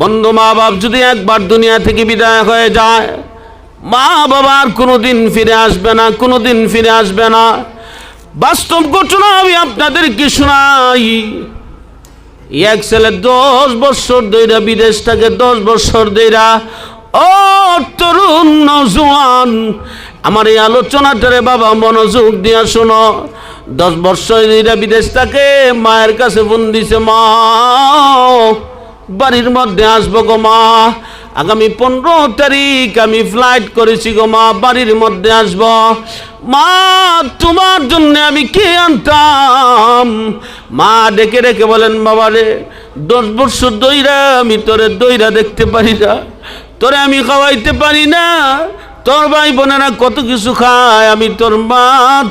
বন্ধু, মা বাপ যদি একবার দুনিয়া থেকে বিদায় হয়ে যায়, মা বাবা আর কোনোদিন ফিরে আসবে না, কোনোদিন ফিরে আসবে না। বাস্তব ঘটনা আমি আপনাদেরকে শোনাই। এক ছেলে দশ বছর ধইরা বিদেশ থেকে, দশ বছর ধইরা ও তরুণ নজওয়ান। আমার এই আলোচনাটারে বাবা মনোযোগ দিয়া শোনো। দশ বছর ধইরা বিদেশ থাকে, মায়ের কাছে ফোন দিছে, মা বাড়ির মধ্যে আসব গো মা। আগামী পনেরো তারিখ আমি ফ্লাইট করেছি গো মা, বাড়ির মধ্যে আসব। মা, তোমার জন্য আমি কে আনতাম? মা ডেকে ডেকে বলেন, বাবা রে, দশ বছর দইরা আমি তোরে দইরা দেখতে পারি না, তোরে আমি খাওয়াইতে পারি না। তোর ভাই বোনেরা কত কিছু খায়, আমি তোর মা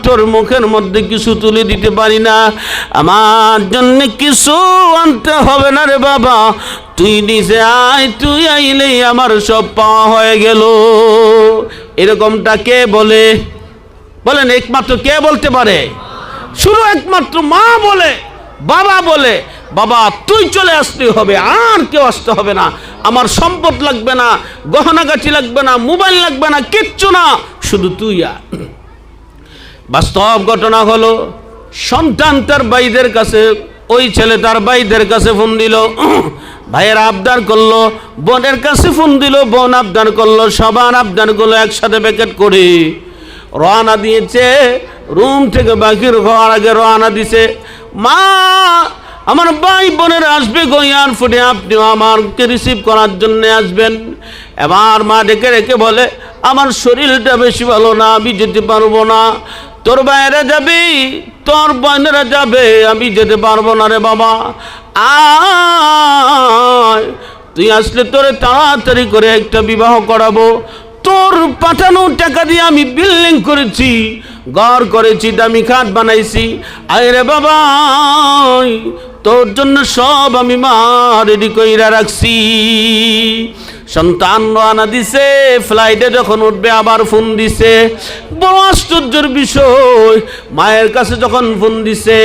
তোর মুখের মধ্যে কিছু তুলে দিতে পারি না। আমার জন্য কিছু আনতে হবে না রে বাবা। তুই নিজে আয়, তুই আইলেই আমার সব পাওয়া হয়ে গেল। এরকমটা কে বলে? বলেন, একমাত্র কে বলতে পারে? শুধু একমাত্র মা বলে, বাবা বলে। বাবা, তুই চলে আসতে হবে, আর কেউ আসতে হবে না। আমার সম্পদ লাগবে না গহনাগাটি লাগবে না, মোবাইল লাগবে না, কিচ্ছু না, শুধু তুই আর। বাস্তব ঘটনা হলো, সন্তান তার ভাইদের কাছে, ওই ছেলে তার ভাইদের কাছে ফোন দিল। ভাইয়ের আবদার করল, বোনের কাছে ফোন দিল, বোন আবদার করল, সবার করল একসাথে প্যাকেট করে। রওনা দিয়েছে, রুম থেকে বাকির হওয়ার আগে রওনা দিছে, মা আমার ভাই বোনের আসবে গইয়ার ফুটে আপনিও আমাকে রিসিভ করার জন্য আসবেন। এবার মা ডেকে রেখে বলে, আমার শরীরটা বেশি ভালো না, আমি যেতে পারব না। তোর বাইরে যাবি, তোর বোনেরা যাবে, আমি যেতে পারব না রে বাবা। আয়, তুই আসলে তোরে তাড়াতাড়ি করে একটা বিবাহ করাবো। তোর পাঠানো টাকা দিয়ে আমি বিল্ডিং করেছি, ঘর করেছি, দামি খাট বানাইছি। আরে বাবা তোর জন্য সব আমি মা রেডি কইরা রাখছি। সন্তান রানা দিছে ফ্লাইটে যখন উঠবে আবার ফোন দিছে। বড় আশ্চর্যের বিষয়, মায়ের কাছে যখন ফোন দিছে,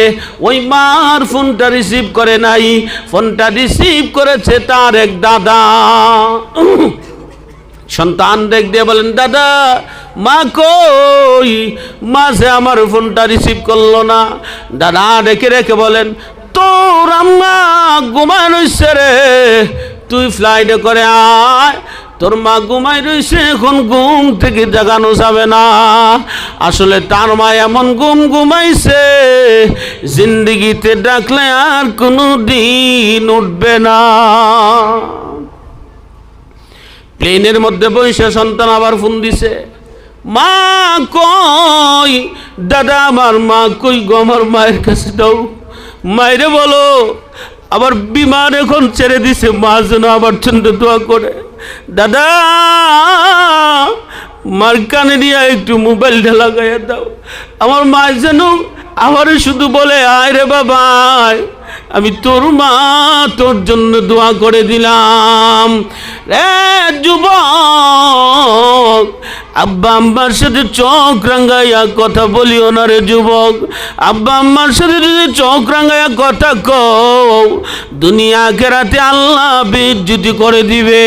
ওই মার ফোনটা রিসিভ করে নাই ফোনটা রিসিভ করেছে তার এক দাদা। সন্তান দেখ দিয়ে বলেন, দাদা, মা কই? মা সে আমার ফোনটা রিসিভ করল না। দাদা রেখে রেখে বলেন তোর আম্মা ঘুমায় রইছে রে। তুই ফ্লাইটে করে আয়। তোর মা ঘুমাই রইছে, এখন ঘুম থেকে জাগানো যাবে না। আসলে তার মা এমন ঘুম ঘুমাইছে, জিন্দিগিতে ডাকলে আর কোনো দিন উঠবে না। প্লেনের মধ্যে বসে সন্তান আবার ফোন দিছে, মা কই? দাদা, আমার মা কই গো? আমার মায়ের কাছে দাও। মায়েরে বলো আবার বিমান এখন ছেড়ে দিছে, মা যেন আবার জন্য দোয়া করে। দাদা, মার কানে নিয়ে একটু মোবাইলটা লাগাইয়া দাও। আমার মা যেন আমারে শুধু বলে, আয় রে বাবা আমি তোর মা, তোর জন্য দোয়া করে দিলাম। রে যুবক আব্বা আম্মার সাথে চোখ রাঙ্গাইয়া কথা বলিও না রে যুবক। আব্বা আম্মার সাথে যদি চোখ রাঙ্গাইয়া কথা কও, দুনিয়া কেরাতে আল্লাহ বিদ্যুতি করে দিবে।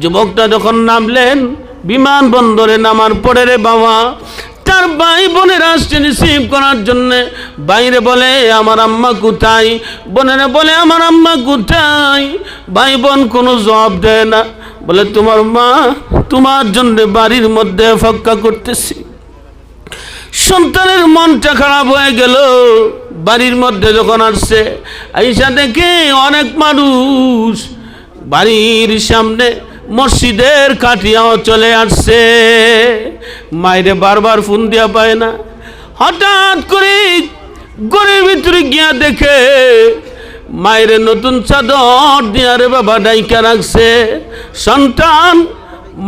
যুবকটা যখন নামলেন, বিমানবন্দরে নামার পরে রে বাবা, তার ভাই বোনের আসছে রিসিভ করার জন্য। বাইরে বলে, আমার আম্মা কোথায়? বোনেরা বলে, আমার আম্মা কোথায়? ভাই বোন কোনো জবাব দেয় না। বলে, তোমার মা তোমার জন্য বাড়ির মধ্যে ফক্কা করতেছি। সন্তানের মনটা খারাপ হয়ে গেল। বাড়ির মধ্যে যখন আসছে, আইসা দেখে অনেক মানুষ বাড়ির সামনে মসজিদের কাটিয়াও চলে আসছে। মায়েরে বারবার ফোন দেওয়া পায় না। হঠাৎ করে গড়ের ভিতরে গিয়া দেখে মায়ের নতুন চাদর দিয়া রে বাবা ডাইকা রাখছে। সন্তান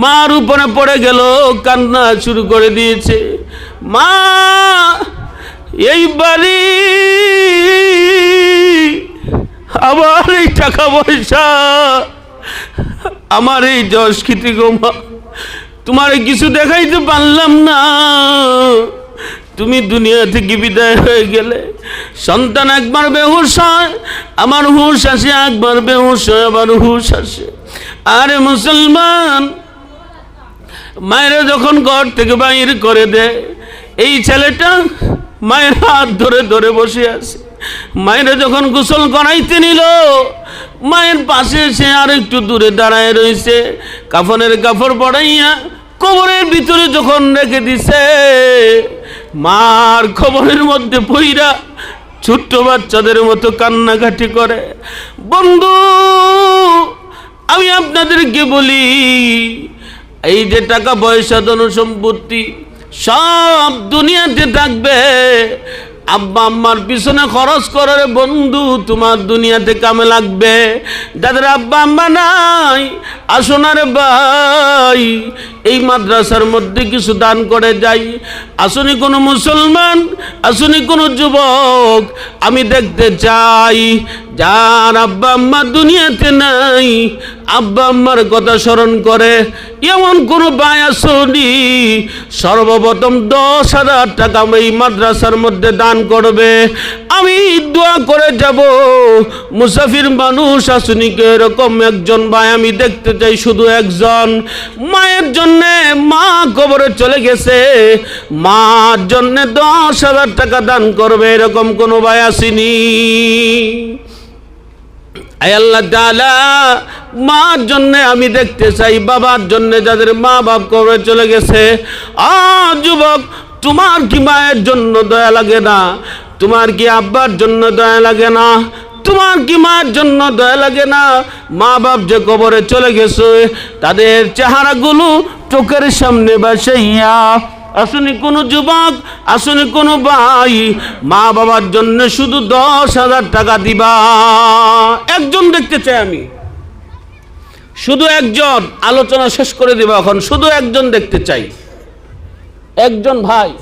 মার উপরে পড়ে গেল, কান্না শুরু করে দিয়েছে। মা, এই বাড়ি আমার এই টাকা পয়সা। আমার এই যশ খ্যাতি গো মা, তোমার কিছু দেখাইতে পারলাম না। তুমি দুনিয়া থেকে বিদায় হয়ে গেলে, সন্তান একবার বেহুশ হয়, আমার হুশ আসে, একবার বেহুশ হয় আবার হুশ আসে। আরে মুসলমান, মায়েরা যখন ঘর থেকে বাইর করে দেয়, এই ছেলেটা মায়ের হাত ধরে ধরে বসে আছে। মায়েরা যখন গোসল করাইতে নিল, মায়ের পাশে সে আর একটু দূরে দাঁড়ায় রয়েছে। কাফনের কাপড় পড়াইয়া কবরের ভিতরে যখন রেখে দিছে মার খবরের মধ্যে পইরা ছোট্ট বাচ্চাদের মতো কান্নাকাটি করে। বন্ধু, আমি আপনাদেরকে বলি, এই যে টাকা পয়সা ধন সম্পত্তি সব দুনিয়াতে থাকবে। আব্বা আম্মার পিছনে খরচ করার বন্ধু, তোমার দুনিয়াতে কামে লাগবে। যাদের আব্বা আম্মা নাই আসোনারে ভাই। এই মাদ্রাসার মধ্যে কিছু দান করে যাই। আসুনি কোনো মুসলমান, আসুনি কোনো যুবক, আমি দেখতে চাই যার আব্বা আম্মা দুনিয়াতে নাই, আব্বা আম্মার কথা স্মরণ করে, এমন কোনো আসনি সর্বপ্রথম দশ হাজার টাকা এই মাদ্রাসার মধ্যে দান করবে। আমি দোয়া করে যাব। মুসাফির মানুষ আসুনি কে এরকম একজন ভাই আমি দেখতে চাই, শুধু একজন। মায়ের জন্যে মা কবরে চলে গেছে। মার জন্যে দশ হাজার টাকা দান করবে, এরকম কোনো ভাই আসেনি। আল্লাহ মার জন্য আমি দেখতে চাই, বাবার জন্য যাদের মা বাপ কবরে চলে গেছে। আ, যুবক, তোমার কি মায়ের জন্য দয়া লাগে না? তোমার কি আব্বার জন্য দয়া লাগে না? তোমার কি মার জন্য দয়া লাগে না? মা বাপ যে কবরে চলে গেছে, তাদের চেহারাগুলো চোখের সামনে বাসাইয়া আসুনি কোনো যুবক, আসুনি কোনো ভাই। মা বাবার জন্য শুধু দশ হাজার টাকা দিবা। একজন দেখতে চাই আমি। শুধু একজন, আলোচনা শেষ করে দিব এখন। শুধু একজন দেখতে চাই। একজন ভাই।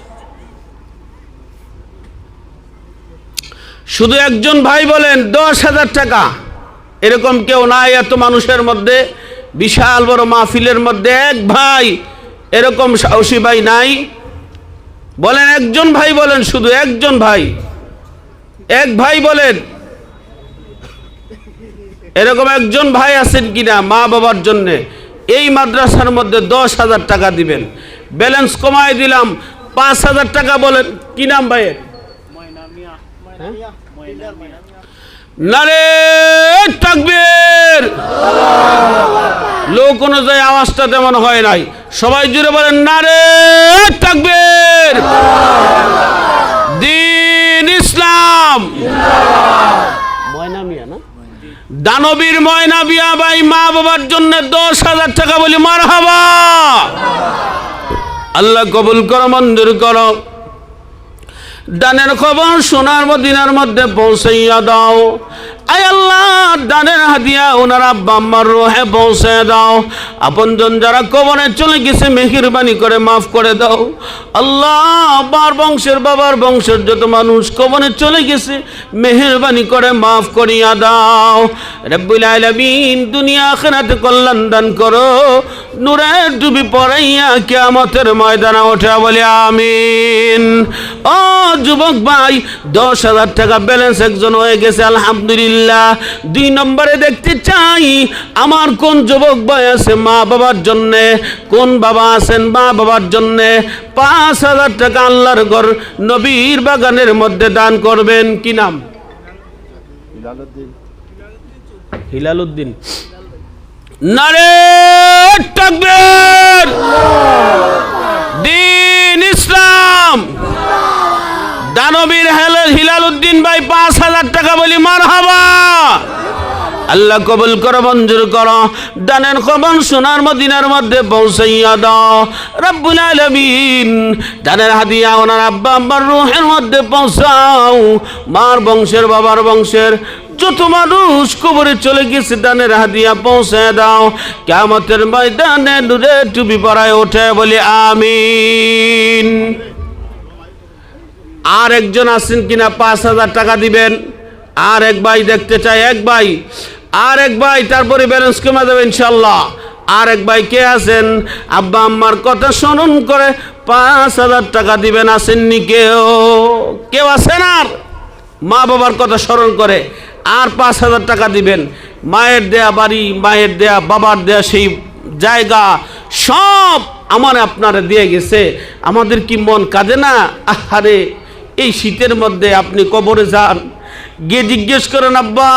শুধু একজন ভাই বলেন, দশ হাজার টাকা। এরকম কেউ নাই, এত মানুষের মধ্যে, বিশাল বড় মাহফিলের মধ্যে এক ভাই এরকম সাহসী ভাই নাই। বলেন একজন ভাই বলেন শুধু একজন ভাই। এক ভাই বলেন এরকম একজন ভাই আছেন কিনা মা বাবার জন্যে এই মাদ্রাসার মধ্যে দশ হাজার টাকা দিবেন। ব্যালেন্স কমায় দিলাম পাঁচ হাজার টাকা বলেন কি নাম ভাইয়ের? নারে তাকবীর। লোক অনুযায়ী আওয়াজটা তেমন হয় নাই। সবাই জুড়ে বলেন, নারে তাকবীর। দিন ইসলাম। দানবীর ময়না বিয়া ভাই মা বাবার জন্য দশ হাজার টাকা বলি মার হাবা আল্লাহ কবুল করো, মঞ্জুর করো। দানের খবর সোনার মদিনার মধ্যে পৌঁছাইয়া দাও। আয় আল্লাহ দানের হাতিয়া ওনার আব্বা আম্মার রোহে পৌঁছে দাও। আপনজন যারা কবরে চলে গেছে, মেহেরবানি করে মাফ করে দাও। আল্লাহ বার বংশের বাবার বংশের যত মানুষ কবরে চলে গেছে, মেহেরবানি করে মাফ করিয়া দাও। রব্বুল আলামিন দুনিয়া আখিরাতে কল্যাণ দান করো। নূরের ডুবি পড়াইয়া কিয়ামতের ময়দানে ওঠা বলে আমিন। ও যুবক ভাই দশ হাজার টাকা ব্যালেন্স একজন হয়ে গেছে আলহামদুলিল্লাহ। দুই নম্বরে দেখতে চাই আমার কোন যুবক ভাই আছে মা বাবার জন্যে? কোন বাবা আছেন মা বাবার জন্যে? পাঁচ হাজার টাকা আল্লাহর ঘর নবীর বাগানের মধ্যে দান করবেন কি নাম? হিলাল উদ্দিন নারে তাকবীর। দিন ইসলাম। দানবীর হেল- হিলাল উদ্দিন ভাই পাঁচ হাজার টাকা বলি মার হাবা আল্লাহ কবুল করো, মঞ্জুর করো। দানের খবর সোনার মদিনার মধ্যে পৌঁছাইয়া দাও। রব্বুল আলামিন দানের হাদিয়া ওনার আব্বা আব্বার রুহের মধ্যে পৌঁছাও। মার বংশের বাবার বংশের যত মানুষ কবরে চলে গেছে দানের হাদিয়া পৌঁছে দাও। কেমতের ময়দানে দূরে টুপি পরায় ওঠে বলি আমিন। আর একজন আছেন কিনা পাঁচ হাজার টাকা দিবেন। আর এক ভাই দেখতে চাই, এক ভাই। আর এক ভাই, তারপরে ব্যালেন্স কমে দেবে ইনশাল্লাহ আর এক ভাই কে আছেন? আব্বা আম্মার কথা স্মরণ করে পাঁচ হাজার টাকা দিবেন, আসেননি কেউ। কেউ আছেন আর? মা বাবার কথা স্মরণ করে। আর পাঁচ হাজার টাকা দিবেন। মায়ের দেয়া বাড়ি, মায়ের দেয়া, বাবার দেয়া সেই জায়গা সব আমার আপনারা দিয়ে গেছে। আমাদের কি মন কাঁদে না? আহারে, এই শীতের মধ্যে আপনি কবরে যান। গিয়ে জিজ্ঞেস করেন, আব্বা,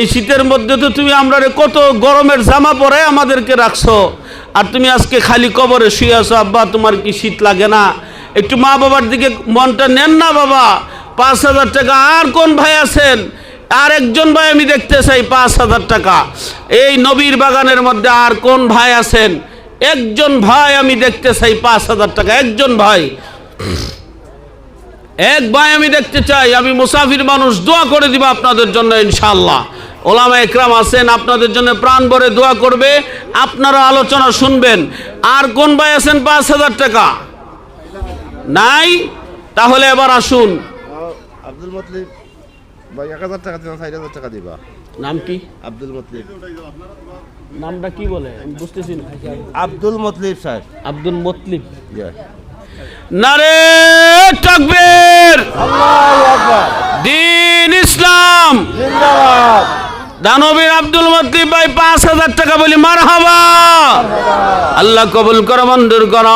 এই শীতের মধ্যে তো তুমি আমরা কত গরমের জামা পরে আমাদেরকে রাখছো। আর তুমি আজকে খালি কবরে শুয়ে আছো, আব্বা, তোমার কি শীত লাগে না? একটু মা বাবার দিকে মনটা নেন না, বাবা। পাঁচ হাজার টাকা, আর কোন ভাই আছেন? আর একজন ভাই আমি দেখতে চাই পাঁচ হাজার টাকা। এই নবীর বাগানের মধ্যে আর কোন ভাই আছেন? একজন ভাই আমি দেখতে চাই পাঁচ হাজার টাকা। একজন ভাই। এক ভাই আমি দেখতে চাই। আমি মুসাফির মানুষ, দোয়া করে দিব আপনাদের জন্য ইনশাল্লাহ ওলামা একরাম আছেন, আপনাদের জন্য প্রাণ ভরে দোয়া করবে। আপনারা আলোচনা শুনবেন। আর কোন ভাই আছেন পাঁচ হাজার টাকা? নাই? তাহলে এবার আসুন। আব্দুল মতলিব। ভাই এক হাজার টাকা দিলাম ষাট হাজার টাকা দিবা। নাম কি? আব্দুল মতলিব। নামটা কি বলে? আমি বুঝতেছি না। আব্দুল মতলিব স্যার। আব্দুল মতলিব। নারে তকবীর! আল্লাহু আকবার। দিন ইসলাম। জিন্দাবাদ। দানবীর আব্দুল মতলিব ভাই পাঁচ হাজার টাকা বলি মার হাবা আল্লাহ কবুল কর মঞ্জুর কর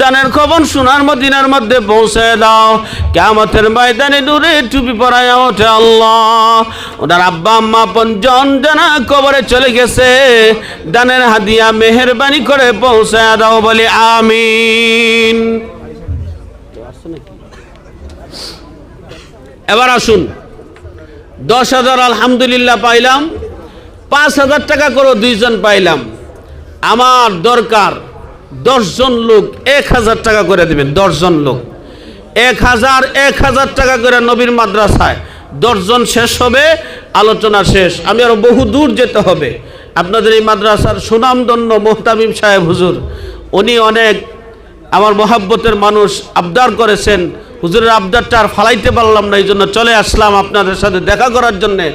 দানের খবর সোনার মদিনার মধ্যে পৌঁছে দাও। কেমতের ময়দানে দূরে টুপি পরায় ওঠে আল্লাহ। ওনার আব্বা আম্মা পঞ্জন জানা কবরে চলে গেছে। দানের হাদিয়া মেহরবানি করে পৌঁছে দাও বলি, আমিন। এবার আসুন। দশ হাজার আলহামদুলিল্লাহ পাইলাম, পাঁচ হাজার টাকা করে দুইজন পাইলাম। আমার দরকার দশজন লোক এক হাজার টাকা করে দেবেন, দশজন লোক। এক হাজার এক হাজার টাকা করে নবীর মাদ্রাসায় দশজন শেষ হবে, আলোচনা শেষ। আমি আরও বহু দূর যেতে হবে। আপনাদের এই মাদ্রাসার সুনামদন্য মোহতামিম সাহেব হুজুর, উনি অনেক আমার মহাব্বতের মানুষ আবদার করেছেন হুজুরের আবদারটা আর ফালাইতে পারলাম না এই জন্য চলে আসলাম আপনাদের সাথে দেখা করার জন্যে।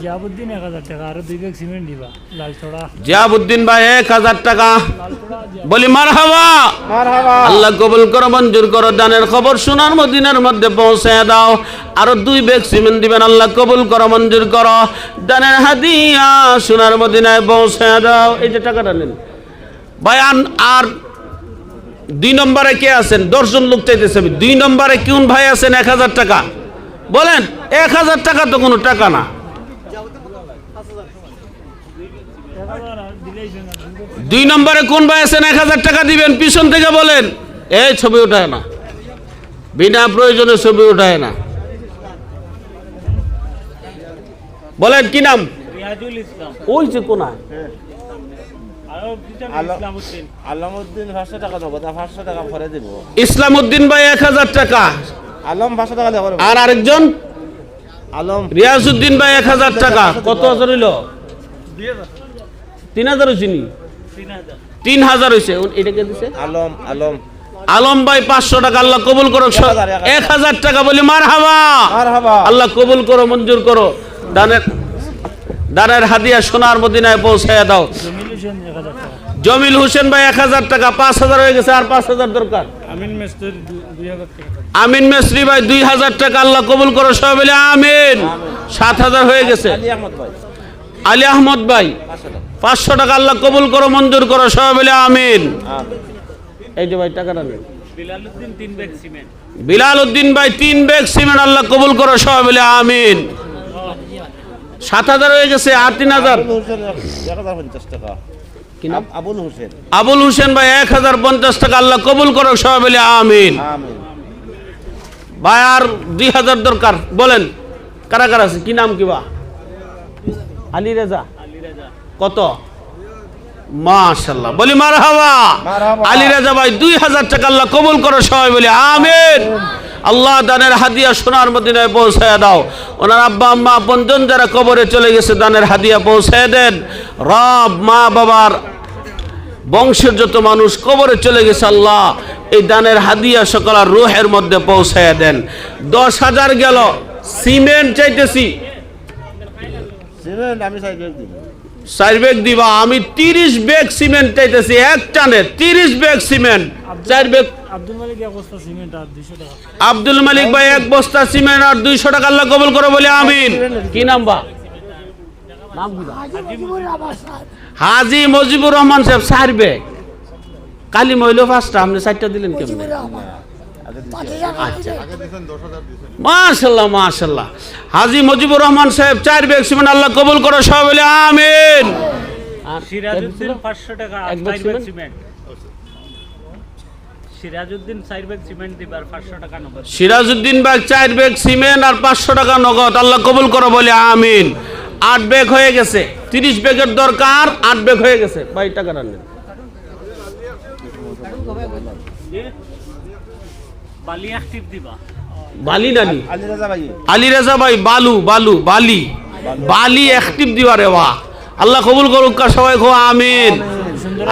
জিয়াবুদ্দিন এক হাজার টাকা আরও দুই ব্যাগ সিমেন্ট দিবা লালছড়া জিয়াবুদ্দিন ভাই এক হাজার টাকা। বলি মার হাওয়া আল্লাহ কবুল করো মঞ্জুর করো দানের খবর সোনার মদিনার মধ্যে পৌঁছে দাও। আরও দুই ব্যাগ সিমেন্ট দিবেন আল্লাহ কবুল করো মঞ্জুর করো। দানের হাদিয়া সোনার মদিনায় পৌঁছে দাও। এই যে টাকাটা নেন। ভাই আর দুই নম্বরে কে আছেন? দশজন লোক চাইতেছে আমি। দুই নম্বরে কোন ভাই আছেন? এক হাজার টাকা। বলেন এক হাজার টাকা তো কোনো টাকা না। দুই নম্বরে কোন ভাই আছেন? এক হাজার টাকা দিবেন পিছন থেকে বলেন। এই ছবি ওঠায় না। বিনা প্রয়োজনে ছবি ওঠায় না। বলেন কি নাম? ওই যে কোনায়? আলমউদ্দিন পাঁচশো টাকা দেবো তা পাঁচশো টাকা পরে দিব। ইসলাম উদ্দিন ভাই এক হাজার টাকা। আলম পাঁচশো টাকা দেবো। আর আরেকজন? আলম। রিয়াজউদ্দিন ভাই এক হাজার টাকা। কত হাজার হইল? তিন হাজার হয়েছে নি? তিন হাজার হয়েছে এটা কে দিছে? আলম আলম। আলম ভাই পাঁচশো টাকা আল্লাহ কবুল করো এক হাজার, টাকা বলি মার হাবা হাবা আল্লাহ কবুল করো মঞ্জুর করো। দানের দানের হাদিয়া সোনার মদিনায় পৌঁছায় দাও। জমিল হোসেন ভাই এক হাজার টাকা পাঁচ হাজার হয়ে গেছে আর পাঁচ হাজার দরকার। আমিন মেস্তর ভাই দুই হাজার টাকা আল্লাহ কবুল করো সবাই বলে আমিন। সাত হাজার হয়ে গেছে। আলী আহমদ ভাই। পাঁচশো টাকা আল্লাহ কবুল করো মঞ্জুর করো সবাই বলে আমিন। এই যে ভাই টাকাটা নেন বিলাল উদ্দিন তিন ব্যাগ সিমেন্ট। বিলাল উদ্দিন ভাই তিন ব্যাগ সিমেন্ট আল্লাহ কবুল করো সবাই বলে আমিন। সাত হাজার হয়ে গেছে আর তিন হাজার। এক হাজার পঞ্চাশ টাকা। আবুল হোসেন। আবুল হোসেন ভাই এক হাজার পঞ্চাশ টাকা আল্লাহ কবুল করো সবাই বলে আমিন। আমিন। ভাই আর দুই হাজার দরকার বলেন কারা কারা আছে? কি নাম কি বা? আলী রেজা। রাজা। কত? মাশাল্লাহ বলি মার হাওয়া আলী রাজা ভাই দুই হাজার টাকা আল্লাহ কবুল করো সবাই বলি আমিন। আল্লাহ দানের হাদিয়া সোনার মদিনায় পৌঁছায় দাও। ওনার আব্বা আম্মা আপনজন যারা কবরে চলে গেছে দানের হাদিয়া পৌঁছায় দেন। রব মা বাবার বংশের যত মানুষ কবরে চলে গেছে আল্লাহ এই দানের হাদিয়া সকল রুহের মধ্যে পৌঁছায় দেন। দশ হাজার গেল সিমেন্ট চাইতেছি। আমি চার ব্যাগ দিবা। আমি তিরিশ ব্যাগ সিমেন্ট চাইতেছি এক টানে তিরিশ ব্যাগ সিমেন্ট। চার ব্যাগ আব্দুল মালিক এক বস্তা সিমেন্ট আর দুইশো টাকা। আব্দুল মালিক ভাই এক বস্তা সিমেন্ট আর দুইশো টাকা আল্লাহ কবুল করে বলে আমিন। কি নাম হাজি মজিবুর রহমান সাহেব। চার ব্যাগ কালি মহিল পাঁচটা আপনি চারটা দিলেন কেমন? মাশাল্লাহ মাশাল্লাহ। হাজি মজিবুর রহমান সাহেব চার ব্যাগ সিমেন্ট আল্লাহ কবুল করো সবাই বলে আমিন। সিরাজউদ্দিন পাঁচশো টাকা চার ব্যাগ সিমেন্ট? সিমেন্ট। সিরাজউদ্দিন চার ব্যাগ সিমেন্ট দিবার পাঁচশো টাকা নগদ। সিরাজউদ্দিন ব্যাগ চার ব্যাগ সিমেন্ট আর পাঁচশো টাকা নগদ। আল্লাহ কবুল করো বলে আমিন। আট ব্যাগ হয়ে গেছে। তিরিশ ব্যাগের দরকার আট ব্যাগ হয়ে গেছে। ভাই টাকা রাখলেন বালি অ্যাক্টিভ দিবা। বালি নানি আলী রাজা ভাই। বালু বালু বালি। বালি। অ্যাক্টিভ দিবা রে বা আল্লাহ কবুল করুক সবাই খো আমিন। সুন্দর